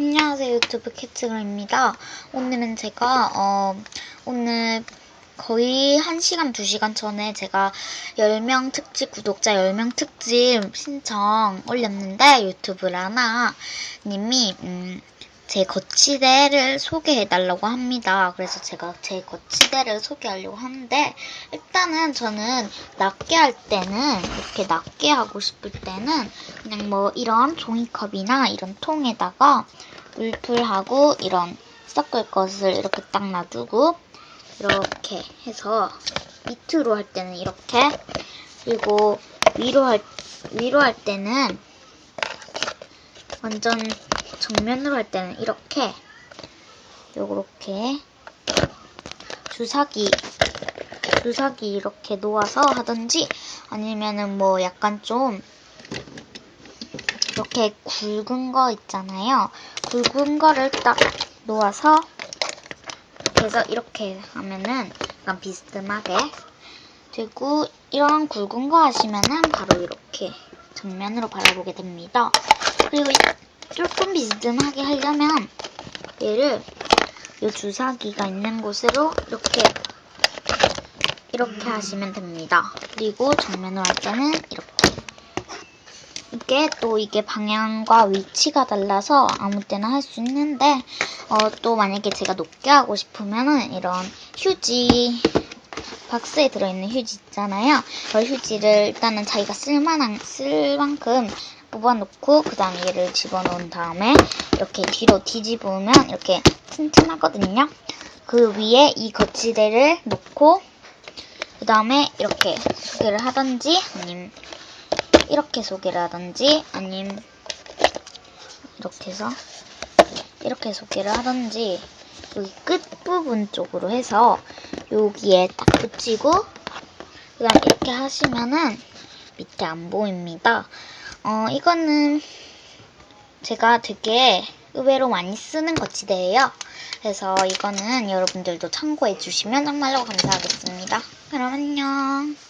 안녕하세요 유튜브 캣츠그입니다. 오늘은 제가 어 오늘 거의 1시간 2시간 전에 제가 10명 특집 구독자 10명 특집 신청 올렸는데 유튜브 라나 님이 음, 제 거치대를 소개해달라고 합니다. 그래서 제가 제 거치대를 소개하려고 하는데 일단은 저는 낮게 할 때는 이렇게 낮게 하고 싶을 때는 그냥 뭐 이런 종이컵이나 이런 통에다가 물풀하고 이런 섞을 것을 이렇게 딱 놔두고 이렇게 해서 밑으로 할 때는 이렇게 그리고 위로 할 위로 할 때는 완전 정면으로 할 때는 이렇게 요렇게 주사기 주사기 이렇게 놓아서 하든지 아니면은 뭐 약간 좀 이렇게 굵은 거 있잖아요. 굵은 거를 딱 놓아서 해서 이렇게 하면은 약간 비스듬하게 되고 이런 굵은 거 하시면은 바로 이렇게 정면으로 바라보게 됩니다. 그리고 조금 비스듬하게 하려면 얘를 이 주사기가 있는 곳으로 이렇게 이렇게 하시면 됩니다. 그리고 정면으로 할 때는 이렇게 이게 또 이게 방향과 위치가 달라서 아무 때나 할 수 있는데 어, 또 만약에 제가 높게 하고 싶으면은 이런 휴지 박스에 들어있는 휴지 있잖아요. 그 휴지를 일단은 자기가 쓸만한 쓸 만큼 뽑아놓고 그 다음에 얘를 집어넣은 다음에 이렇게 뒤로 뒤집으면 이렇게 튼튼하거든요. 그 위에 이 거치대를 놓고 그 다음에 이렇게 소개를 하던지 아님 이렇게 소개를 하던지 아님 이렇게 해서 이렇게 소개를 하던지 여기 끝부분 쪽으로 해서 여기에 딱 붙이고 그 다음 이렇게 하시면은 밑에 안 보입니다. 어, 이거는 제가 되게 의외로 많이 쓰는 거치대예요. 그래서 이거는 여러분들도 참고해 주시면 정말로 감사하겠습니다. 그럼 안녕.